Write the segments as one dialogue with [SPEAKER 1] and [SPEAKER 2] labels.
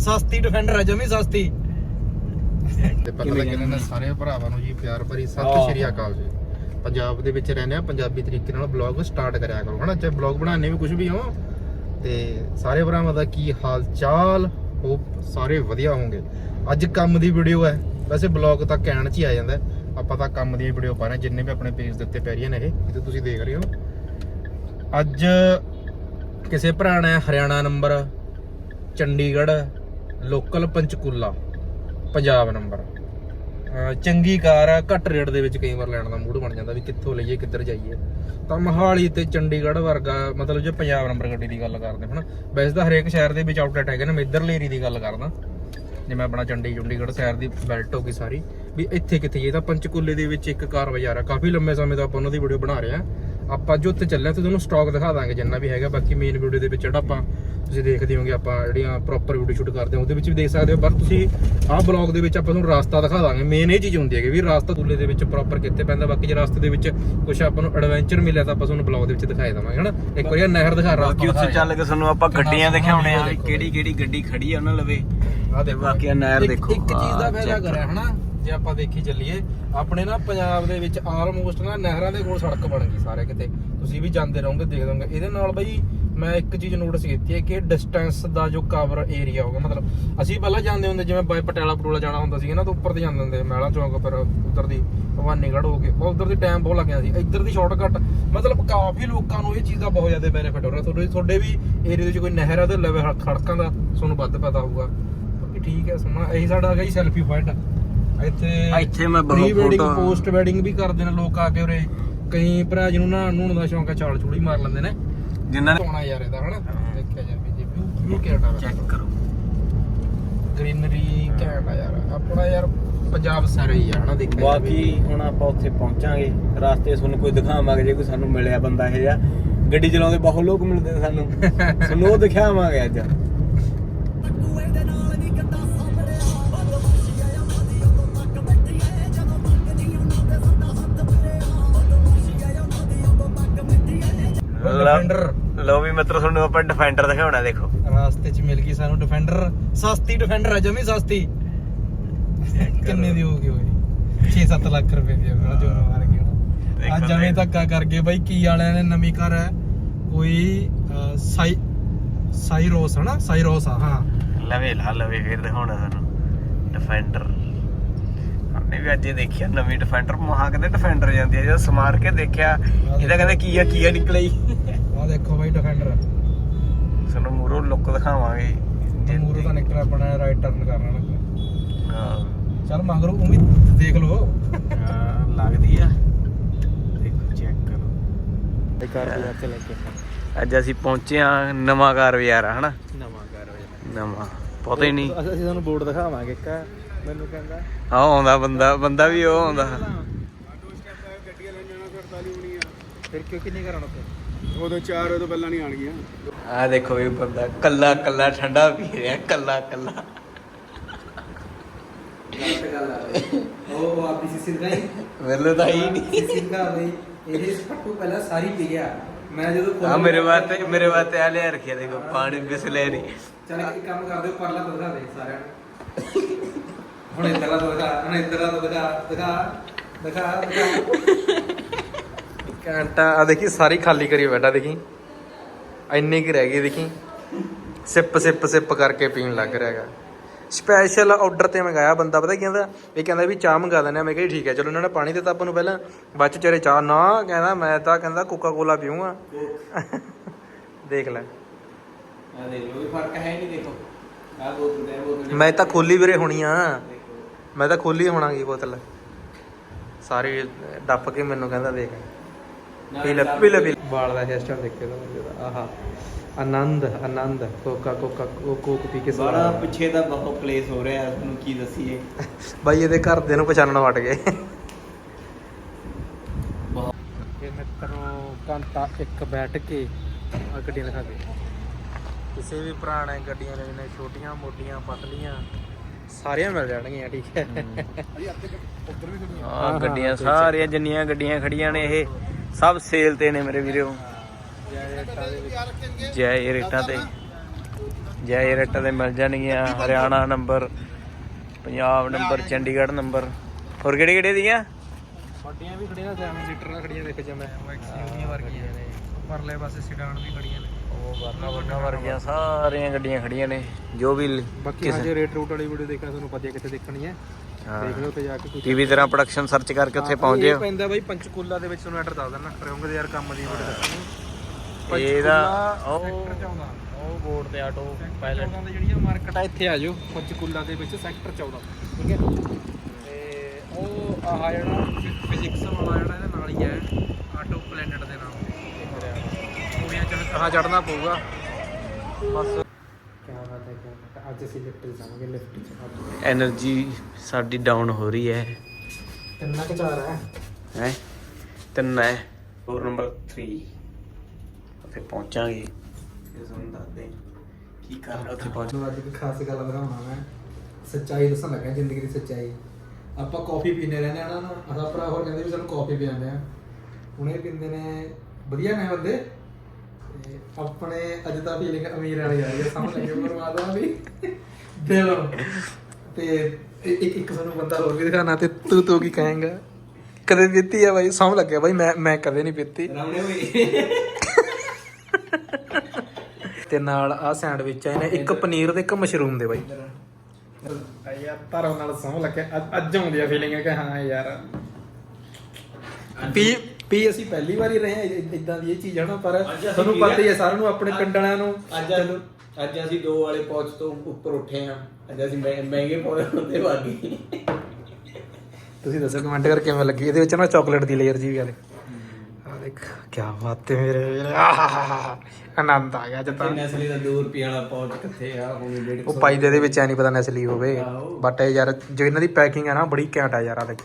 [SPEAKER 1] ਸਸਤੀ ਡਿਫੈਂਡਰ ਹੈ ਜਮੀ ਸਸਤੀ।
[SPEAKER 2] ਤੇ ਪਤਾ ਲੱਗਿਆ ਨਾ ਸਾਰੇ ਭਰਾਵਾਂ ਨੂੰ ਜੀ ਪਿਆਰ ਭਰੀ ਸਤਿ ਸ਼੍ਰੀ ਅਕਾਲ ਜੀ। ਪੰਜਾਬ ਦੇ ਵਿੱਚ ਰਹਿੰਦੇ ਆ ਪੰਜਾਬੀ ਤਰੀਕੇ ਨਾਲ ਬਲੌਗ ਸਟਾਰਟ ਕਰਿਆ ਕਰੋ ਹਨਾ? ਚਾਹੇ ਬਲੌਗ ਬਣਾਉਣੇ ਵੀ ਕੁਝ ਵੀ ਹੋ ਤੇ ਸਾਰੇ ਭਰਾਵਾਂ ਦਾ ਕੀ ਹਾਲ ਚਾਲ? ਹੋਪ ਸਾਰੇ ਵਧੀਆ ਹੋਵੋਗੇ ਅੱਜ ਕੰਮ ਦੀ ਵੀਡੀਓ ਹੈ। ਵੈਸੇ ਬਲੌਗ ਤਾਂ ਕਹਿਣ ਚ ਹੀ ਆ ਜਾਂਦਾ। ਆਪਾਂ ਤਾਂ ਕੰਮ ਦੀ ਵੀਡੀਓ ਪਾ ਰਹੇ ਹਾਂ, ਜਿੰਨੇ ਵੀ ਆਪਣੇ ਪੇਜ ਦੇ ਉੱਤੇ ਪੈ ਰਹੀਆਂ ਨੇ ਇਹ ਜਿੱਥੇ ਤੁਸੀਂ ਦੇਖ ਰਹੇ ਹੋ। ਅੱਜ ਕਿਸੇ ਭਰਾ ਨੇ Haryana number Chandigarh local Panchkula Punjab number. ਚੰਗੀ ਕਾਰ ਆ ਘੱਟ ਰੇਟ ਦੇ ਵਿੱਚ ਕਈ ਵਾਰ ਲੈਣ ਦਾ ਮੂਡ ਬਣ ਜਾਂਦਾ ਵੀ ਕਿੱਥੋਂ ਲਈਏ ਕਿੱਧਰ ਜਾਈਏ। ਤਾਂ ਮੋਹਾਲੀ ਤੇ ਚੰਡੀਗੜ੍ਹ ਵਰਗਾ ਮਤਲਬ ਜੇ ਪੰਜਾਬ ਨੰਬਰ ਗੱਡੀ ਦੀ ਗੱਲ ਕਰਦੇ ਹਾਂ, ਹਨਾ? ਵੈਸੇ ਤਾਂ ਹਰੇਕ ਸ਼ਹਿਰ ਦੇ ਵਿੱਚ ਆਊਟਲੈਟ ਹੈਗੇ ਨੇ ਮੈਂ ਇੱਧਰਲੇ ਏਰੀਆ ਦੀ ਗੱਲ ਕਰਦਾ। ਜਿਵੇਂ ਆਪਣਾ ਚੰਡੀ ਚੰਡੀਗੜ੍ਹ ਸ਼ਹਿਰ ਦੀ ਬੈਲਟ ਹੋ ਗਈ ਸਾਰੀ ਵੀ ਇੱਥੇ ਕਿੱਥੇ ਇਹ ਤਾਂ ਪੰਚਕੂਲੇ ਦੇ ਵਿੱਚ ਇੱਕ ਕਾਰ ਬਾਜ਼ਾਰ ਆ। ਕਾਫੀ ਲੰਮੇ ਸਮੇਂ ਤੋਂ ਆਪਾਂ ਉਹਨਾਂ ਦੀ ਵੀਡੀਓ ਬਣਾ ਰਹੇ ਆ ਆਪਾਂ ਜੋ ਉੱਥੇ ਚੱਲੇ ਆ ਤੇ ਤੁਹਾਨੂੰ ਸਟਾਕ ਦਿਖਾ ਦਾਂਗੇ ਜਿੰਨਾ ਵੀ ਹੈਗਾ। ਬਾਕੀ ਮੇਨ ਵੀਡੀਓ ਦੇ ਵਿੱਚ ਜਿਹੜਾ ਆਪਾਂ ਤੁਸੀਂ ਦੇਖਦੇ ਹੋਗੇ ਆਪਾਂ ਜਿਹੜੀਆਂ ਪ੍ਰੋਪਰ ਵੀਡੀਓ ਸ਼ੂਟ ਕਰਦੇ ਹਾਂ ਉਹਦੇ ਵਿੱਚ ਵੀ ਦੇਖ ਸਕਦੇ ਹੋ। ਪਰ ਤੁਸੀਂ ਆਹ ਬਲੌਗ ਦੇ ਵਿੱਚ ਆਪਾਂ ਤੁਹਾਨੂੰ ਰਸਤਾ ਦਿਖਾ ਦਾਂਗੇ। ਮੇਨ ਇਹ ਚੀਜ਼ ਹੁੰਦੀ ਹੈ ਕਿ ਵੀ ਰਸਤਾ ਤੁਲੇ ਦੇ ਵਿੱਚ ਪ੍ਰੋਪਰ ਕਿੱਥੇ ਪੈਂਦਾ ਬਾਕੀ ਜੇ ਰਸਤੇ ਦੇ ਵਿੱਚ ਕੁਝ ਆਪਾਂ ਨੂੰ ਐਡਵੈਂਚਰ ਮਿਲਿਆ ਤਾਂ ਆਪਾਂ ਤੁਹਾਨੂੰ ਬਲੌਗ ਦੇ ਵਿੱਚ ਦਿਖਾਈ ਦਵਾਂਗੇ ਹਨਾ? ਇੱਕ ਵਾਰੀ ਨਹਿਰ ਦਿਖਾ
[SPEAKER 3] ਬਾਕੀ
[SPEAKER 1] ਰਸਤਾ
[SPEAKER 3] ਉੱਥੇ ਚੱਲ ਕੇ ਸਾਨੂੰ ਆਪਾਂ ਗੱਡੀਆਂ ਦਿਖਾਉਣੇ ਆ। ਕਿਹੜੀ ਕਿਹੜੀ ਗੱਡੀ ਖੜੀ ਆ ਉਹਨਾਂ ਲਵੇ।
[SPEAKER 1] ਆ
[SPEAKER 3] ਤੇ ਬਾਕੀ ਨਹਿਰ ਦੇਖੋ।
[SPEAKER 1] ਇੱਕ ਚੀਜ਼ ਦਾ ਫਾਇਦਾ ਕਰਿਆ ਹਨਾ? ਜੇ ਆਪਾਂ ਦੇਖੀ ਚੱਲੀਏ, ਆਪਣੇ ਨਾ ਪੰਜਾਬ ਦੇ ਵਿੱਚ ਆਲਮੋਸਟ ਨਾ ਨਹਿਰਾਂ ਦੇ ਕੋਲ ਸੜਕ ਬਣ ਗਈ ਸਾਰੇ ਕਿਤੇ। ਤੁਸੀਂ ਵੀ ਜਾਂਦੇ ਰਹੋਗੇ, ਦੇਖਦੇ ਹੋਗੇ ਇਹਦੇ ਨਾਲ ਬਈ ਮੈਂ ਇੱਕ ਚੀਜ਼ ਨੋਟਿਸ ਕੀਤੀ ਹੈ ਕਿ ਡਿਸਟੈਂਸ ਦਾ ਜੋ ਕਵਰ ਏਰੀਆ ਹੋਗਾ ਮਤਲਬ ਅਸੀਂ ਪਹਿਲਾਂ ਜਾਂਦੇ ਹੁੰਦੇ ਜਿਵੇਂ ਬਾਈ ਪਟਿਆਲਾ ਪਟੋਲਾ ਜਾਣਾ ਹੁੰਦਾ ਸੀ ਨਾ ਤਾਂ ਉੱਪਰ ਤੇ ਜਾਂਦੇ ਹੁੰਦੇ ਮਹਿਲਾ ਚੌਂਕ ਪਰ ਉੱਧਰ ਦੀ ਭਵਾਨੀਗੜ੍ਹ ਹੋ ਕੇ। ਉਧਰ ਦੀ ਟਾਈਮ ਬਹੁਤ ਲੱਗ ਜਾਂਦਾ ਸੀ। ਇੱਧਰ ਦੀ ਸ਼ਾਰਟਕਟ ਮਤਲਬ ਕਾਫੀ ਲੋਕਾਂ ਨੂੰ ਇਹ ਚੀਜ਼ ਦਾ ਬਹੁਤ ਜ਼ਿਆਦਾ ਬੈਨੀਫਿਟ ਹੋ ਰਿਹਾ। ਤੁਹਾਡੇ ਤੁਹਾਡੇ ਵੀ ਏਰੀਆ ਵਿੱਚ ਕੋਈ ਨਹਿਰ ਆ ਤੇ ਲਵੇ ਖੜਕਾਂ ਦਾ ਤੁਹਾਨੂੰ ਵੱਧ ਪਤਾ ਹੋਊਗਾ। ਠੀਕ ਹੈ, ਸੋਹਣਾ, ਇਹੀ ਸਾਡਾ ਹੈਗਾ ਜੀ ਸੈਲਫੀ ਪੁਆਇੰਟ ਇੱਥੇ
[SPEAKER 3] ਇੱਥੇ ਮੈਂ ਬਹੁਤ
[SPEAKER 1] ਵੈਡਿੰਗ
[SPEAKER 3] photo-
[SPEAKER 1] ਪੋਸਟ ਵੈਡਿੰਗ ਵੀ ਕਰਦੇ ਨੇ ਲੋਕ ਆ ਕੇ ਉਰੇ। ਕਈ ਭਰਾ ਜਿਹਨੂੰ ਨਾ ਨੂਣ ਦਾ ਸ਼ੌਂਕ ਆ ਚਾਲ ਚੂੜੀ ਮਾਰ ਲੈਂਦੇ ਨੇ।
[SPEAKER 3] ਜਿਨ੍ਹਾਂ ਨੇ
[SPEAKER 1] ਸੋਹਣਾ ਯਾਰ ਇਹਦਾ ਹਨਾ? ਦੇਖਿਆ ਜਾਵੇ ਜੀ ਵਿਊ ਵਿਊ ਕਿਹੜਾ
[SPEAKER 3] ਚੈੱਕ ਕਰੋ।
[SPEAKER 1] ਗ੍ਰੀਨਰੀ ਆ ਯਾਰ। ਆਪਣਾ ਯਾਰ ਪੰਜਾਬ ਸਾਰਾ ਹੀ ਆ ਹਨਾ? ਦੇਖਿਆ।
[SPEAKER 3] ਬਾਕੀ ਹੁਣ ਆਪਾਂ ਉੱਥੇ ਪਹੁੰਚਾਂਗੇ। ਰਾਸਤੇ ਤੁਹਾਨੂੰ ਕੋਈ ਦਿਖਾਵਾਂਗੇ ਜੇ ਕੋਈ ਸਾਨੂੰ ਮਿਲਿਆ ਬੰਦਾ ਇਹ ਜਿਹਾ। ਗੱਡੀ ਚਲਾਉਂਦੇ ਬਹੁਤ ਲੋਕ ਮਿਲਦੇ ਨੇ ਸਾਨੂੰ। ਸਾਨੂੰ ਉਹ ਦਿਖਾਵਾਂਗੇ ਅੱਜ।
[SPEAKER 1] ਡਿਫੈਂਡਰ
[SPEAKER 3] ਲੋ ਵੀ ਮਿੱਤਰੋ ਤੁਹਾਨੂੰ ਆਪਾਂ ਡਿਫੈਂਡਰ ਦਿਖਾਉਣਾ ਦੇਖੋ।
[SPEAKER 1] ਰਾਸਤੇ 'ਚ ਮਿਲ ਗਈ ਸਾਨੂੰ ਡਿਫੈਂਡਰ ਸਸਤੀ ਡਿਫੈਂਡਰ ਹੈ ਜਮੀ ਸਸਤੀ। ਕਿੰਨੇ ਦੀ ਹੋਊਗੀ ਓਏ 6-7 ਲੱਖ ਰੁਪਏ ਦੀ ਹੋਣਾ ਜੋ ਮਾਰ
[SPEAKER 3] ਦੇਖੋ
[SPEAKER 1] ਅੱਜ
[SPEAKER 3] ਦੇਖ।
[SPEAKER 1] ਧੱਕਾ ਕਰਕੇ ਬਾਈ ਕੀ ਵਾਲਿਆਂ ਨੇ ਨਵੀਂ ਕਾਰ ਹੈ। ਕੋਈ ਸਾਈ ਸਾਈਰੋਸ ਹਨਾ ਸਾਈਰੋਸ ਹਾਂ।
[SPEAKER 3] ਲਵੇ ਲਾ ਲਵੇ ਫਿਰ ਦਿਖਾਉਣਾ ਸਾਨੂੰ। ਡਿਫੈਂਡਰ ਨੇ ਵੀ ਅੱਜ ਇਹ ਦੇਖਿਆ ਨਵੀਂ ਡਿਫੈਂਡਰ ਮਹਾ ਕਹਿੰਦੇ ਡਿਫੈਂਡਰ ਜਾਂਦੀ ਆ ਜਦੋਂ ਸਮਾਰ ਕੇ ਦੇਖਿਆ ਇਹਦਾ ਕਹਿੰਦੇ ਕੀ ਆ ਕੀ ਆ ਨਿਕਲਈ
[SPEAKER 1] ਆ ਦੇਖੋ ਬਾਈ ਡਿਫੈਂਡਰ
[SPEAKER 3] ਸਾਨੂੰ ਮੂਰੋ ਲੁੱਕ ਦਿਖਾਵਾਂਗੇ।
[SPEAKER 1] ਮੂਰੋ ਦਾ ਨਿਕਲ ਆਪਣਾ ਰਾਈਟ ਟਰਨ ਕਰਨਾ
[SPEAKER 3] ਹਾਂ।
[SPEAKER 1] ਚਲ ਮਗਰੋਂ ਉਮੀਦ ਦੇਖ ਲਓ।
[SPEAKER 3] ਲੱਗਦੀ ਆ। ਦੇਖੋ ਚੈੱਕ ਕਰੋ।
[SPEAKER 1] ਇਹ ਕਾਰ ਬਾਜ਼ਾਰ ਤੇ ਲੈ
[SPEAKER 3] ਅੱਜ ਅਸੀਂ ਪਹੁੰਚੇ ਆ ਨਵਾਂ ਕਾਰ ਬਾਜ਼ਾਰ ਹਨਾ?
[SPEAKER 1] ਨਵਾਂ ਕਾਰ ਬਾਜ਼ਾਰ।
[SPEAKER 3] ਨਵਾਂ। ਪਤਾ ਹੀ ਨਹੀਂ।
[SPEAKER 1] ਅਸੀਂ ਤੁਹਾਨੂੰ ਬੋਰਡ ਦਿਖਾਵਾਂਗੇ ਇੱਕ। ਮੈਨੂੰ ਕਹਿੰਦਾ।
[SPEAKER 3] ਆ ਆਉਂਦਾ ਬੰਦਾ ਬੰਦਾ ਵੀ ਉਹ ਆਉਂਦਾ।
[SPEAKER 1] ਫਿਰ ਕਿਉਂ ਕਿੰਨੀ ਕਰਾਉਣਾ ਤੇ
[SPEAKER 2] ਉਦੋਂ 4 ਉਦੋਂ ਪਹਿਲਾਂ ਨਹੀਂ ਆਣਗੀਆਂ
[SPEAKER 3] ਆ ਦੇਖੋ ਇਹ ਬੰਦਾ ਕੱਲਾ ਕੱਲਾ ਠੰਡਾ ਪੀ ਰਿਹਾ ਕੱਲਾ ਕੱਲਾ।
[SPEAKER 1] ਉਹ ਆਪੀ ਸੀ ਸਿਰਗਾਈ
[SPEAKER 3] ਮੈਨੂੰ ਤਾਂ ਹੀ ਨਹੀਂ
[SPEAKER 1] ਸਿਰਗਾ ਬਈ ਇਹ ਫੱਟੂ ਪਹਿਲਾਂ ਸਾਰੀ ਪੀ ਗਿਆ ਮੈਂ ਜਦੋਂ
[SPEAKER 3] ਆ ਮੇਰੇ ਵਾਸਤੇ ਮੇਰੇ ਵਾਸਤੇ ਆ ਲਿਆ ਰੱਖਿਆ ਦੇਖੋ ਪਾਣੀ ਬਿਸਲੇਰੀ
[SPEAKER 1] ਚੱਲ ਇੱਕ ਕੰਮ ਕਰਦੇ ਹੋ ਪਰਲਾ ਤੋਂ ਦਿਖਾ ਦੇ ਸਾਰਿਆਂ ਨੂੰ। ਹੁਣ ਇੱਧਰਲਾ ਤੋਂ ਦਿਖਾ ਹੁਣ ਇੱਧਰਲਾ ਤੋਂ ਦਿਖਾ ਦਿਖਾ ਦਿਖਾ ਦਿਖਾ। ਆ ਦੇਖੀ ਸਾਰੀ ਖਾਲੀ ਕਰੀ ਬੈਠਾ ਦੇਖੀ। ਇੰਨੀ ਕੀ ਰਹਿ ਗਈ ਦੇਖੀ। ਸਿਪ ਸਿਪ ਸਿਪ ਕਰਕੇ ਪੀਣ ਲੱਗ ਰਿਹਾ ਹੈਗਾ। ਸਪੈਸ਼ਲ ਆਰਡਰ ਤੇ ਮੰਗਾਇਆ ਬੰਦਾ ਪਤਾ ਕੀ ਕਹਿੰਦਾ? ਇਹ ਕਹਿੰਦਾ ਵੀ ਚਾਹ ਮੰਗਾ ਦਿੰਦੇ ਆ ਮੈਂ ਕਿਹਾ ਠੀਕ ਹੈ ਚਲੋ ਇਹਨਾਂ ਨੇ ਪਾਣੀ ਦਿੱਤਾ ਆਪਾਂ ਨੂੰ ਪਹਿਲਾਂ। ਬਾਅਦ ਚ ਚਾਰੇ ਚਾਹ ਨਾ ਕਹਿੰਦਾ ਮੈਂ ਤਾਂ ਕਹਿੰਦਾ ਕੋਕਾ ਕੋਲਾ ਪੀਊਂਗਾ। ਦੇਖ ਲੈ।
[SPEAKER 3] ਆ ਦੇਖ ਲਓ ਵੀ ਫ਼ਰਕ ਹੈ ਨਹੀਂ ਦੇਖੋ। ਆ ਬੋਤਲ ਦੇ ਬੋਤਲ
[SPEAKER 1] ਮੈਂ ਤਾਂ ਖੋਲੀ ਵੀਰੇ ਹੋਣੀ ਆ। ਮੈਂ ਤਾਂ ਖੋਲੀ ਹੋਣਾਗੀ ਬੋਤਲ। ਸਾਰੀ ਡੱਪ ਕੇ ਮੈਨੂੰ ਕਹਿੰਦਾ ਦੇਖ। ਪੀ ਲੈ ਪੀ ਲੈ ਪੀ ਲੈ। ਵਾਲ ਦਾ ਸਟਾਈਲ ਦੇਖੇ ਤਾਂ ਆਹਾ। ਆਨੰਦ ਆਨੰਦ ਕੋਕਾ ਕੋਕਾ ਕੋਕ ਪੀ ਕੇ
[SPEAKER 3] ਬੜਾ
[SPEAKER 1] ਸਾਰਾ
[SPEAKER 3] ਪਿੱਛੇ ਦਾ ਬਹੁਤ ਪਲੇਸ ਹੋ ਰਿਹਾ ਤੁਹਾਨੂੰ ਕੀ ਦੱਸੀਏ?
[SPEAKER 1] ਬਾਈ ਇਹਦੇ ਘਰ ਦੇ ਨੂੰ ਪਛਾਣਨ ਵਟ ਗਏ।
[SPEAKER 3] ਬਹੁਤ
[SPEAKER 1] ਇਹ ਮਿੱਤਰੋ ਘੰਟਾ ਇੱਕ ਬੈਠ ਕੇ ਗੱਡੀਆਂ ਦਿਖਾ ਦੇ। ਕਿਸੇ ਵੀ ਭਰਾ ਨੇ ਗੱਡੀਆਂ ਲੈਣੀਆਂ ਛੋਟੀਆਂ ਮੋਟੀਆਂ ਪਤਲੀਆਂ ਸਾਰੀਆਂ ਮਿਲ ਜਾਣਗੀਆਂ ਠੀਕ ਹੈ।
[SPEAKER 3] ਆ ਗੱਡੀਆਂ ਸਾਰੀਆਂ ਜਿੰਨੀਆਂ ਗੱਡੀਆਂ ਖੜੀਆਂ ਨੇ ਇਹ ਸਭ ਸੇਲ ਤੇ ਨੇ ਮੇਰੇ ਵੀਰੋ। ਜੈ ਇਹ ਰੇਟਾਂ ਤੇ। ਜੈ ਰੇਟ ਦੇ ਮਿਲ ਜਾਣਗੀਆਂ Haryana number Punjab number Chandigarh number. ਹੋਰ ਕਿਹੜੇ ਕਿਹੜੇ ਦੀਆਂ?
[SPEAKER 1] ਵੱਡੀਆਂ ਵੀ ਖੜੀਆਂ 7 ਸੀਟਰ ਨਾਲ ਖੜੀਆਂ ਦੇਖ ਜੇ ਮੈਂ ਐਕਸੀਡੀਆਂ ਵਰਗੀਆਂ ਨੇ। ਪਰਲੇ ਪਾਸੇ ਸਿਡਾਨ ਵੀ ਖੜੀਆਂ ਨੇ।
[SPEAKER 3] ਵਰਨਾ ਵਰਨਾ ਵਰਗੀਆਂ ਸਾਰੀਆਂ ਗੱਡੀਆਂ ਖੜੀਆਂ ਨੇ ਜੋ ਵੀ
[SPEAKER 1] ਬਾਕੀ
[SPEAKER 3] ਕਿਸੇ-
[SPEAKER 1] ਹਜੇ ਰੇਟ ਰੂਟ ਵਾਲੀ ਵੀਡੀਓ ਦੇਖਣਾ ਤੁਹਾਨੂੰ ਪਤਾ ਕਿੱਥੇ ਦੇਖਣੀ ਹੈ।
[SPEAKER 3] ਹਾਂ।
[SPEAKER 1] ਦੇਖ ਲਓ ਤੇ ਜਾ ਕੇ
[SPEAKER 3] ਟੀਵੀ ਤਰ੍ਹਾਂ ਪ੍ਰੋਡਕਸ਼ਨ ਸਰਚ ਕਰਕੇ ਉੱਥੇ ਪਹੁੰਚ ਜਿਓ
[SPEAKER 1] ਪੈਂਦਾ ਬਾਈ ਪੰਚਕੂਲਾ ਦੇ ਵਿੱਚ ਤੁਹਾਨੂੰ ਐਡਰ ਦੱਸ ਦਿੰਦਾ ਰਹੋਗੇ ਤੇ ਯਾਰ ਕੰਮ ਦੀ ਵੀਡੀਓ ਦੱਸਣੀ।
[SPEAKER 3] ਇਹਦਾ ਉਹ
[SPEAKER 1] ਸੈਕਟਰ 14
[SPEAKER 3] ਉਹ ਬੋਰਡ ਤੇ ਆਟੋ
[SPEAKER 1] ਪਾਇਲਟ ਦੀ ਜਿਹੜੀ ਮਾਰਕੀਟ ਆ ਇੱਥੇ ਆ ਜਾਓ ਪੰਚਕੂਲਾ ਦੇ ਵਿੱਚ ਸੈਕਟਰ 14 ਠੀਕ ਹੈ? ਤੇ ਉਹ ਆਹ ਜਿਹੜਾ ਫਿਜ਼ਿਕਸ ਵਾਲਾ ਜਿਹੜਾ ਇਹਦੇ ਨਾਲ ਹੀ ਹੈ ਆਟੋ ਪਲੈਨਟ ਦੇ ਹਾਂ ਚੜਨਾ ਪਊਗਾ। ਬਸ। ਕੀ ਬਾਤ ਹੈ ਕਿ ਅੱਜ ਅਸੀਂ ਲਿਫਟ ਜਾਵਾਂਗੇ ਲਿਫਟ ਚ
[SPEAKER 3] ਅੱਜ। ਸਾਡੀ ਡਾਊਨ ਹੋ ਰਹੀ ਹੈ।
[SPEAKER 1] ਤਿੰਨਾਂ ਕਿ ਚਾਰ ਹੈ।
[SPEAKER 3] ਹੈ? ਤਿੰਨ ਹੈ। ਹੋਰ ਨੰਬਰ 3 ਉੱਥੇ ਕਰਨਾ ਉੱਥੇ ਪਹੁੰਚ
[SPEAKER 1] ਜ਼ਿੰਦਗੀ ਦੀ ਸੱਚਾਈ। ਆਪਾਂ ਕਾਫੀ ਪੀਨੇ ਰਹਿੰਦੇ ਆ ਨਾ ਅਸਾ ਭਰਾ ਹੋਰ ਕਹਿੰਦੇ ਵੀ ਸਾਨੂੰ ਕਾਫੀ ਪਿਆਉਂਦੇ ਆ। ਹੁਣੇ ਪੀਂਦੇ ਨੇ ਵਧੀਆ ਨੇ ਬੰਦੇ। ਤੇ ਆਪਣੇ ਅੱਜ ਤਾਂ ਫੀਲਿੰਗ ਅਮੀਰ ਵਾਲੀ ਆ ਰਹੀ ਹੈ ਸਮਝ ਲੱਗੇ ਪਰਮਾਤਮਾ ਵੀ। ਦਿਲੋਂ ਤੇ ਇ- ਇੱਕ ਇੱਕ ਸਾਨੂੰ ਬੰਦਾ ਹੋਰ ਵੀ ਦਿਖਾਣਾ ਤੇ ਤੂੰ ਤੂੰ ਕੀ ਕਹੇਂਗਾ? ਕਦੇ ਪੀਤੀ ਆ ਬਾਈ? ਸਮਝ ਲੱਗਿਆ ਬਾਈ ਮੈਂ ਮੈਂ ਕਦੇ ਨਹੀਂ ਪੀਤੀ।
[SPEAKER 3] ਰਾਮਣੇ ਹੋਈ
[SPEAKER 1] ਤੇ ਨਾਲ ਆ ਸੈਂਡਵਿਚ ਆ ਇਹਨੇ ਇੱਕ ਪਨੀਰ ਤੇ ਇੱਕ ਮਸ਼ਰੂਮ ਦੇ ਬਾਈ। ਯਾਰ ਧਰਮ ਨਾਲ ਸੌਂ ਲੱਗਿਆ। ਅੱਜ- ਅੱਜ ਆਉਂਦੀ ਆ ਫੀਲਿੰਗ ਕਿ ਹਾਂ ਯਾਰ। ਪੀ ਪੀ ਅਸੀਂ ਪਹਿਲੀ ਵਾਰੀ ਰਹੇ ਆ ਇਦਾਂ ਦੀ ਇਹ ਚੀਜ਼ ਹਨਾ ਪਰ
[SPEAKER 3] ਅੱਜ ਅਸੀਂ
[SPEAKER 1] ਤੁਹਾਨੂੰ ਪਤਾ ਹੀ ਹੈ ਸਾਰਿਆਂ ਨੂੰ ਆਪਣੇ ਪਿੰਡ ਵਾਲਿਆਂ ਨੂੰ।
[SPEAKER 3] ਅੱਜ ਅੱਜ ਅਸੀਂ ਦੋ ਵਾਲੇ ਪਹੁੰਚ ਤੋਂ ਉੱਪਰ ਉੱਠੇ ਹਾਂ। ਅੱਜ ਅਸੀਂ ਮਹਿ- ਮਹਿੰਗੇ ਪਹੁੰਚ ਤੇ ਵਾਗੀ
[SPEAKER 1] ਤੁਸੀਂ ਦੱਸੋ ਕਮੈਂਟ ਕਰਕੇ ਕਿਵੇਂ ਲੱਗੀ? ਇਹਦੇ ਵਿੱਚ ਨਾ ਚਾਕਲੇਟ ਦੀ ਲੇਅਰ ਜੀ ਵੀ ਵਾਲੇ। ਆ ਦੇਖ ਕੀ ਬਾਤ ਹੈ ਮੇਰੇ ਵੀਰੇ। ਆਹਾਹਾਹਾ। ਆਨੰਦ ਆ ਗਿਆ ਅੱਜ ਤਾਂ।
[SPEAKER 3] ਨਸਲੀ ਦਾ 2 ਰੁਪਏ ਵਾਲਾ ਪਹੁੰਚ ਕਿੱਥੇ ਆ? ਹੁਣ 150
[SPEAKER 1] ਉਹ ਪਾਈ ਦੇ ਇਹਦੇ ਵਿੱਚ ਐ ਨਹੀਂ ਪਤਾ ਨਸਲੀ ਹੋਵੇ।
[SPEAKER 3] ਆਹੋ।
[SPEAKER 1] ਬਟ ਇਹ ਯਾਰ ਜੋ ਇਹਨਾਂ ਦੀ ਪੈਕਿੰਗ ਹੈ ਨਾ ਬੜੀ ਘੈਂਟ ਆ ਯਾਰ ਆ ਦੇਖ।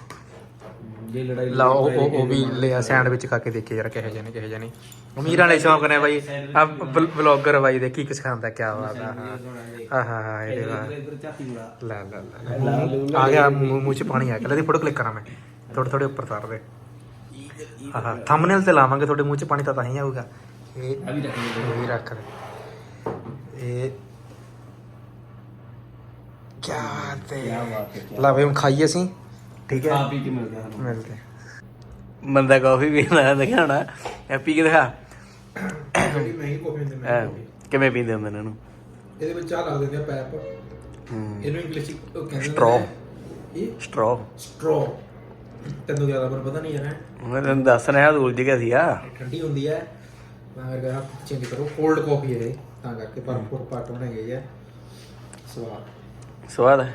[SPEAKER 3] ਜੇ ਲੜਾਈ
[SPEAKER 1] ਲਾ ਉਹ ਉਹ- ਉਹ ਵੀ ਲਿਆ ਸੈਂਡਵਿਚ ਖਾ ਕੇ ਦੇਖੇ ਯਾਰ ਕਿਹੋ ਜਿਹੇ ਨੇ ਕਿਹੋ ਜਿਹੇ ਨਹੀਂ। ਅਮੀਰ ਵਾਲੇ ਸ਼ੌਂਕ ਨੇ ਬਾਈ। ਆ ਵਲੌਗਰ ਬਾਈ ਦੇ ਕੀ ਕੁਛ ਖਾਂਦਾ ਕੀ ਬਾਤ ਆ। ਆਹਾ ਹਾ ਇਹਦੇ ਬਾਅਦ
[SPEAKER 3] ਇਧਰ ਝਾਤੀ ਬੁਲਾ
[SPEAKER 1] ਲੈ। ਲੈ ਲੈ ਆ ਗਿਆ ਮੂੰਹ ਮੂੰਹ ਚ ਪਾਣੀ ਆ ਗਿਆ। ਲੈ ਦੀ ਫੋਟੋ ਕਲਿੱਕ ਕਰਾਂ ਮੈਂ। ਥੋੜੇ ਥੋੜੇ ਉੱਪਰ ਤਾਰ ਦੇ। ਆਹਾ ਥੰਬਨੇਲ ਤੇ ਲਾਵਾਂਗੇ। ਤੁਹਾਡੇ ਮੂੰਹ ਚ ਪਾਣੀ ਤਾਂ ਤਾਂ ਹੀ ਆਊਗਾ। ਇਹ
[SPEAKER 3] ਆ ਵੀ ਰੱਖਣੀ
[SPEAKER 1] ਇਹ ਵੀ ਰੱਖ ਦੇ। ਇਹ ਕੀ ਹੈ
[SPEAKER 3] ਹੈ
[SPEAKER 1] ਲਾ ਬਈ ਹੁਣ ਖਾਈਏ ਅਸੀਂ। ਠੀਕ
[SPEAKER 3] ਖਾ
[SPEAKER 1] ਹੈ
[SPEAKER 3] ਪੀ ਕੇ ਮਿਲਦੇ ਸਾਨੂੰ
[SPEAKER 1] ਮਿਲਦੇ
[SPEAKER 3] ਬੰਦਾ ਕਾਫੀ ਪੀਂਦਾ ਦਿਖਾਣਾ ਐ ਪੀ ਕੇ ਦਿਖਾ।
[SPEAKER 1] ਜਿਹੜੀ ਮਹਿੰਗੀ ਕਾਫੀ ਹੁੰਦੀ
[SPEAKER 3] ਐ, ਕਿਵੇਂ ਪੀਂਦੇ ਹੁੰਦੇ ਨੇ ਇਹਨੂੰ?
[SPEAKER 1] ਇਹਦੇ ਵਿੱਚ ਆ ਲਾ ਦਿੰਦੇ ਆ ਪੈਪ।
[SPEAKER 3] ਹੂੰ।
[SPEAKER 1] ਇਹਨੂੰ ਇੰਗਲਿਸ਼ ਚ ਉਹ ਕਹਿੰਦੇ ਨੇ
[SPEAKER 3] Straw.
[SPEAKER 1] ਇਹ?
[SPEAKER 3] ਸਟ੍ਰੋ
[SPEAKER 1] ਸਟ੍ਰੋ ਤੈਨੂੰ ਜ਼ਿਆਦਾ ਪਰ ਪਤਾ ਨਹੀਂ ਹੈ।
[SPEAKER 3] ਮੈਂ ਤੈਨੂੰ ਦੱਸ ਰਿਹਾ ਉਲਝ ਗਿਆ ਸੀਗਾ
[SPEAKER 1] ਠੰਡੀ ਹੁੰਦੀ ਹੈ ਮੈਂ ਅਗਰ ਆਪ ਚੇਂਜ ਕਰੋ। ਕੋਲਡ ਕਾਫੀ ਹੈ ਇਹ, ਤਾਂ ਕਰਕੇ ਪਰ ਫੁੱਟ ਪਾਟ ਹੋਣੇ ਗਈ ਹੈ ਸਵਾਦ।
[SPEAKER 3] ਸਵਾਦ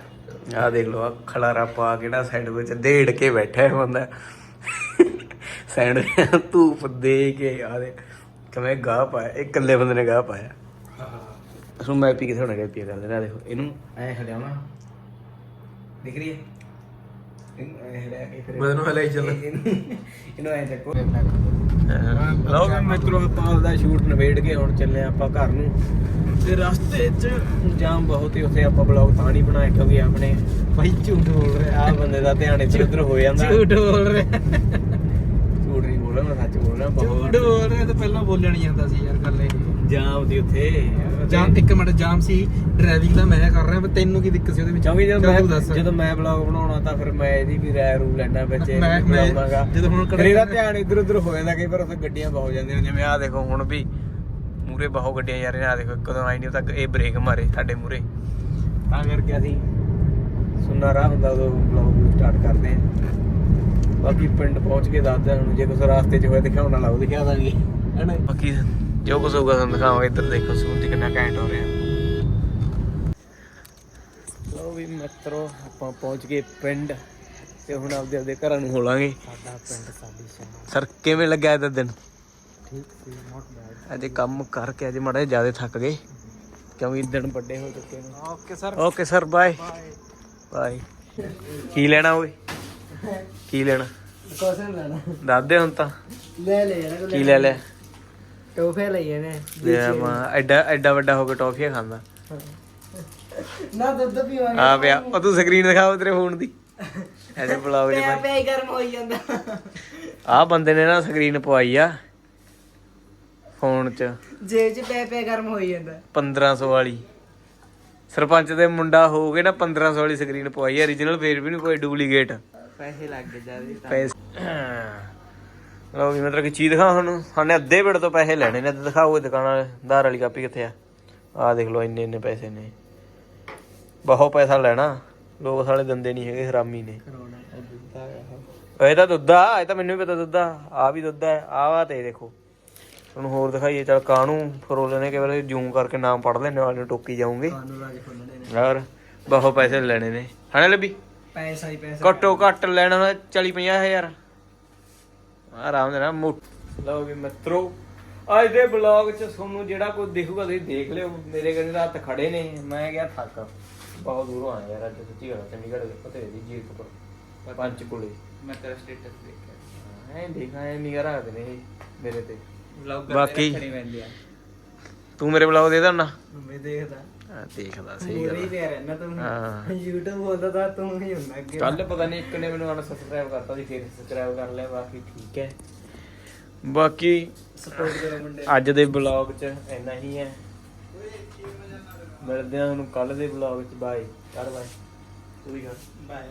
[SPEAKER 3] ਆ ਦੇਖ ਲਓ ਆ ਖਲਾਰਾ ਪਾ ਕਿਹੜਾ ਸਾਈਡ ਵਿੱਚ ਦੇੜ ਕੇ ਬੈਠਾ ਹੈ ਬੰਦਾ। ਸਾਈਡ ਧੂਪ ਦੇ ਕੇ ਆ ਦੇ ਕਿਵੇਂ ਗਾਹ ਪਾਇਆ ਇਹ ਇਕੱਲੇ ਬੰਦੇ ਨੇ ਗਾਹ ਪਾਇਆ। ਅਸੂ ਮੈਂ ਪੀ ਕੇ ਥੋੜਾ ਜਿਹਾ ਪੀ ਕਰਦੇ ਨਾ ਦੇਖੋ ਇਹਨੂੰ ਐ ਹਲਿਆਉਣਾ ਦਿਖ ਰਹੀ ਹੈ? ਇਹਨੂੰ ਐ ਹਲਿਆ ਕੇ ਫਿਰ
[SPEAKER 1] ਮੈਂ ਇਹਨੂੰ ਹਲਾਈ ਚੱਲ।
[SPEAKER 3] ਇਹਨੂੰ ਐ ਚੱਕੋ ਲਓ ਵੀ ਮਿੱਤਰੋ ਆਪਾਂ ਦਾ ਸ਼ੂਟ ਨਵੇੜ ਕੇ ਹੁਣ ਚੱਲੇ ਆਪਾਂ ਘਰ ਨੂੰ। ਤੇ ਰਸਤੇ 'ਚ ਜਾਮ ਬਹੁਤ ਹੀ ਉੱਥੇ ਆਪਾਂ ਬਲੌਗ ਤਾਂ ਨਹੀਂ ਬਣਾਇਆ ਕਿਉਂਕਿ ਆਪਣੇ ਭਾਈ ਝੂਠ ਬੋਲ ਰਿਹਾ ਆ ਬੰਦੇ ਦਾ ਧਿਆਨ ਇੱਥੇ ਉੱਧਰ ਹੋ ਜਾਂਦਾ।
[SPEAKER 1] ਝੂਠ ਬੋਲ ਰਿਹਾ।
[SPEAKER 3] ਝੂਠ ਨਹੀਂ ਬੋਲ ਰਿਹਾ ਮੈਂ ਸੱਚ ਬੋਲ ਰਿਹਾ
[SPEAKER 1] ਝੂਠ
[SPEAKER 3] ਬਹੁਤ
[SPEAKER 1] ਬੋਲ ਰਿਹਾ ਤਾਂ ਪਹਿਲਾਂ ਬੋਲਿਆ ਨਹੀਂ ਜਾਂਦਾ ਸੀ ਯਾਰ ਗੱਲ ਇਹ
[SPEAKER 3] ਜਾਮ ਦੀ ਉੱਥੇ।
[SPEAKER 1] ਜਾਮ ਇੱਕ ਮਿੰਟ ਜਾਮ ਸੀ। ਡਰਾਈਵਿੰਗ ਦਾ ਮੈਂ ਕਰ ਰਿਹਾ ਪਰ ਤੈਨੂੰ ਕੀ ਦਿੱਕਤ ਸੀ ਉਹਦੇ ਵਿੱਚ?
[SPEAKER 3] ਕਿਉਂਕਿ ਜਦੋਂ ਮੈਂ ਜਦੋਂ ਬਲੌਗ ਬਣਾਉਣਾ ਤਾਂ ਫਿਰ ਮੈਂ ਇਹਦੀ ਵੀ ਰਾਇ ਰੂ ਲੈਣਾ ਵਿੱਚ
[SPEAKER 1] ਮੈਂ-। ਜਦੋਂ ਹੁਣ
[SPEAKER 3] ਫਿਰ ਇਹਦਾ ਧਿਆਨ ਇੱਧਰ ਉੱਧਰ ਹੋ ਜਾਂਦਾ ਕਈ ਵਾਰ ਉੱਥੇ ਗੱਡੀਆਂ ਬਹੁਤ ਜਾਂਦੀਆਂ ਜਿਵੇਂ ਆਹ ਦੇਖੋ ਹੁਣ ਵੀ ਮੂਰੇ ਬਹੁਤ ਗੱਡੀਆਂ ਜਾ ਰਹੀਆਂ ਆ ਦੇਖੋ ਕਦੋਂ ਆਈ ਨਹੀਂ ਤੱਕ ਇਹ ਬ੍ਰੇਕ ਮਾਰੇ ਸਾਡੇ ਮੂਰੇ ਤਾਂ ਕਰਕੇ ਅਸੀਂ ਸੁੰਨਾ ਰਾਹ ਹੁੰਦਾ ਉਦੋਂ ਬਲੌਗ ਸਟਾਰਟ ਕਰਦੇ ਆ ਬਾਕੀ ਪਿੰਡ ਪਹੁੰਚ ਕੇ ਦੱਸਦੇ ਹਾਂ ਹੁਣ ਜੇ ਕੁਛ ਰਾਸਤੇ 'ਚ ਹੋਇਆ ਦਿਖਾਉਣ ਵਾਲਾ ਉਹ ਦਿਖਾ ਦਾਂਗੇ। ਹੈਨਾ? ਬਾਕੀ ਜੋ ਕੁਛ ਹੋਊਗਾ ਤੁਹਾਨੂੰ ਦਿਖਾਵਾਂਗੇ ਇੱਧਰ ਦੇਖੋ ਸੂਰਜ ਕਿੰਨਾ ਘੈਂਟ ਹੋ ਰਿਹਾ। ਲਓ ਵੀ ਮਿੱਤਰੋ ਆਪਾਂ ਪਹੁੰਚ ਗਏ ਪਿੰਡ ਤੇ ਹੁਣ ਆਪਦੇ ਆਪਦੇ ਘਰਾਂ ਨੂੰ ਹੋਲਾਂਗੇ।
[SPEAKER 1] ਸਾਡਾ ਪਿੰਡ ਸਾਡੀ ਸ਼ਹਿਰ
[SPEAKER 3] ਸਰ ਕਿਵੇਂ ਲੱਗਿਆ ਇਹਦਾ ਦਿਨ?
[SPEAKER 1] ਠੀਕ ਸੀ ਨਾਟ ਬੈਡ
[SPEAKER 3] ਅੱਜ ਕੰਮ ਕਰਕੇ ਅੱਜ ਮਾੜਾ ਜ਼ਿਆਦਾ ਥੱਕ ਗਏ। ਕਿਉਂਕਿ ਦਿਨ ਵੱਡੇ ਹੋ ਚੁੱਕੇ ਨੇ।
[SPEAKER 1] Okay sir.
[SPEAKER 3] Okay sir bye. Bye. ਕੀ ਲੈਣਾ ਓਏ? ਕੀ ਲੈਣਾ?
[SPEAKER 4] ਕੋਸਨ ਲੈਣਾ।
[SPEAKER 3] ਦੱਸ ਦੇ ਹੁਣ ਤਾਂ।
[SPEAKER 4] ਲੈ ਲੈ ਯਾਰ
[SPEAKER 3] ਕੀ ਲੈ ਲਿਆ?
[SPEAKER 4] ਟੋਫੇ ਲਈਏ ਨੇ
[SPEAKER 3] ਲੈ ਮੈਂ ਐਡਾ ਐਡਾ ਵੱਡਾ ਹੋ ਕੇ ਟੌਫੀਆਂ ਖਾਂਦਾ।
[SPEAKER 4] ਨਾ ਦੁੱਧ ਪੀਵਾਂਗੇ।
[SPEAKER 3] ਆ ਪਿਆ ਉਹ ਤੂੰ ਸਕਰੀਨ ਦਿਖਾਓ ਤੇਰੇ ਫੋਨ ਦੀ। ਬਲੌਗ
[SPEAKER 4] ਪਿਆ
[SPEAKER 3] ਚ
[SPEAKER 4] ਪਿਆ ਹੀ ਗਰਮ ਹੋਈ ਜਾਂਦਾ।
[SPEAKER 3] ਆ ਬੰਦੇ ਨੇ ਨਾ ਸਕਰੀਨ ਪਵਾਈ ਆ ਫੋਨ 'ਚ।
[SPEAKER 4] ਜੇਬ ਚ ਪਿਆ ਪਿਆ ਗਰਮ ਹੋਈ ਜਾਂਦਾ।
[SPEAKER 3] 1500 ਵਾਲੀ। ਸਰਪੰਚ ਦੇ ਮੁੰਡਾ ਹੋ ਕੇ ਨਾ 1500 ਵਾਲੀ ਸਕਰੀਨ ਪਵਾਈ origignal ਫੇਰ ਵੀ ਨਹੀਂ ਕੋਈ ਡੁਪਲੀਕੇਟ
[SPEAKER 4] ਪੈਸੇ ਲੱਗ ਜ਼ਿਆਦਾ
[SPEAKER 3] ਪੈਸੇ ਲਓ ਵੀ ਮਤਲਬ ਕਿ ਚੀਜ਼ ਦਿਖਾ ਤੁਹਾਨੂੰ। ਸਾਨੇ ਅੱਧੇ ਬਿੜ ਤੋਂ ਪੈਸੇ ਲੈਣੇ ਨੇ ਤੇ ਦਿਖਾਓ ਇਹ ਦੁਕਾਨ ਵਾਲੇ। ਧਾਰ ਵਾਲੀ ਕਾਪੀ ਕਿੱਥੇ ਆ? ਆਹ ਦੇਖ ਲਓ ਇੰਨੇ ਇੰਨੇ ਪੈਸੇ ਨੇ। ਬਹੁਤ ਪੈਸਾ ਲੈਣਾ। ਲੋਕ ਸਾਲੇ ਦਿੰਦੇ ਨਹੀਂ ਹੈਗੇ ਹਰਾਮੀ ਨੇ।
[SPEAKER 4] ਆ
[SPEAKER 3] ਇਹ ਤਾਂ ਦੁੱਧ ਆ ਇਹ ਤਾਂ ਮੈਨੂੰ ਵੀ ਪਤਾ ਦੁੱਧ ਆ। ਆ ਵੀ ਦੁੱਧ ਆ ਆ ਵਾ ਤੇ ਦੇਖੋ। ਤੁਹਾਨੂੰ ਹੋਰ ਦਿਖਾਈਏ। ਚਲ ਕਾਹਨੂੰ ਫਰੋਲੇ ਨੇ ਕਈ ਜੂਮ ਕਰਕੇ ਨਾਮ ਪੜ ਲੈਣੇ ਵਾਲੇ ਨੂੰ ਟੋਕੀ ਜਾਉਂਗੇ ਯਾਰ ਬਹੁਤ ਪੈਸੇ ਲੈਣੇ ਨੇ। ਹਣੇ ਲੱਭੀ?
[SPEAKER 4] ਪੈਸਾ ਹੀ ਪੈਸਾ।
[SPEAKER 3] ਘੱਟੋ ਘੱਟ ਲੈਣਾ ਹੋਣਾ 40 50 ਹਜ਼ਾਰ। ਆਰਾਮ ਦੇ ਨਾਲ ਮੁੱਠ ਲਓ ਵੀ ਮਿੱਤਰੋ ਅੱਜ ਦੇ ਬਲੌਗ 'ਚ ਤੁਹਾਨੂੰ ਜਿਹੜਾ ਕੋਈ ਦਿਖੂਗਾ ਤੁਸੀਂ ਦੇਖ ਲਿਓ। ਮੇਰੇ ਕਹਿੰਦੇ ਤਾਂ ਹੱਥ ਖੜੇ ਨੇ। ਮੈਂ ਗਿਆ ਥੱਕ। ਬਹੁਤ ਦੂਰੋਂ ਆਇਆ ਯਾਰ ਅੱਜ ਸੱਚੀ ਗੱਲ ਚੰਡੀਗੜ੍ਹ ਦੇ ਪਤੇ ਦੀ ਜੀਰਕਪੁਰ ਪੰਜ ਕੋਲੇ
[SPEAKER 4] ਮੈਂ ਤੇਰਾ ਸਟੇਟਸ ਦੇਖਿਆ।
[SPEAKER 3] ਐ ਦੇਖਾਂ ਐ ਨਿਗਰ ਰੱਖਦੇ ਨੇ ਇਹ ਮੇਰੇ ਤੇ। ਬਾਕੀ-
[SPEAKER 4] ਆ।
[SPEAKER 3] ਤੂੰ ਮੇਰੇ ਬਲੌਗ ਦੇ ਦੇਣਾ
[SPEAKER 4] ਮੈਂ ਦੇਖਦਾ।
[SPEAKER 3] ਹਾਂ ਦੇਖਦਾ ਸਹੀ
[SPEAKER 4] ਪੂਰੀ
[SPEAKER 3] ਗੱਲ
[SPEAKER 4] ਪਿਆ ਰਹਿਣਾ ਤੂੰ।
[SPEAKER 3] ਹਾਂ।
[SPEAKER 4] YouTube ਬੋਲਦਾ ਤਾਂ ਤੂੰ ਹੀ ਹੁੰਦਾ ਅੱਗੇ।
[SPEAKER 3] ਕੱਲ ਪਤਾ ਨਹੀਂ ਇੱਕ ਨੇ ਮੈਨੂੰ ਅਨਸਬਸਕ੍ਰਾਈਬ ਕਰਤਾ ਸੀ ਫਿਰ ਸਬਸਕ੍ਰਾਈਬ ਕਰ ਲਿਆ ਬਾਕੀ ਠੀਕ ਹੈ। ਬਾਕੀ
[SPEAKER 4] ਸਪੋਰਟ ਕਰੋ ਮੁੰਡੇ।
[SPEAKER 3] ਅੱਜ ਦੇ ਬਲੌਗ 'ਚ ਇੰਨਾ ਹੀ ਹੈ। ਮਿਲਦੇ ਹਾਂ ਤੁਹਾਨੂੰ ਕੱਲ ਦੇ ਬਲੌਗ 'ਚ। ਬਾਏ ਕਰ ਬਾਏ ਵੀ ਕਰ
[SPEAKER 4] ਬਾਏ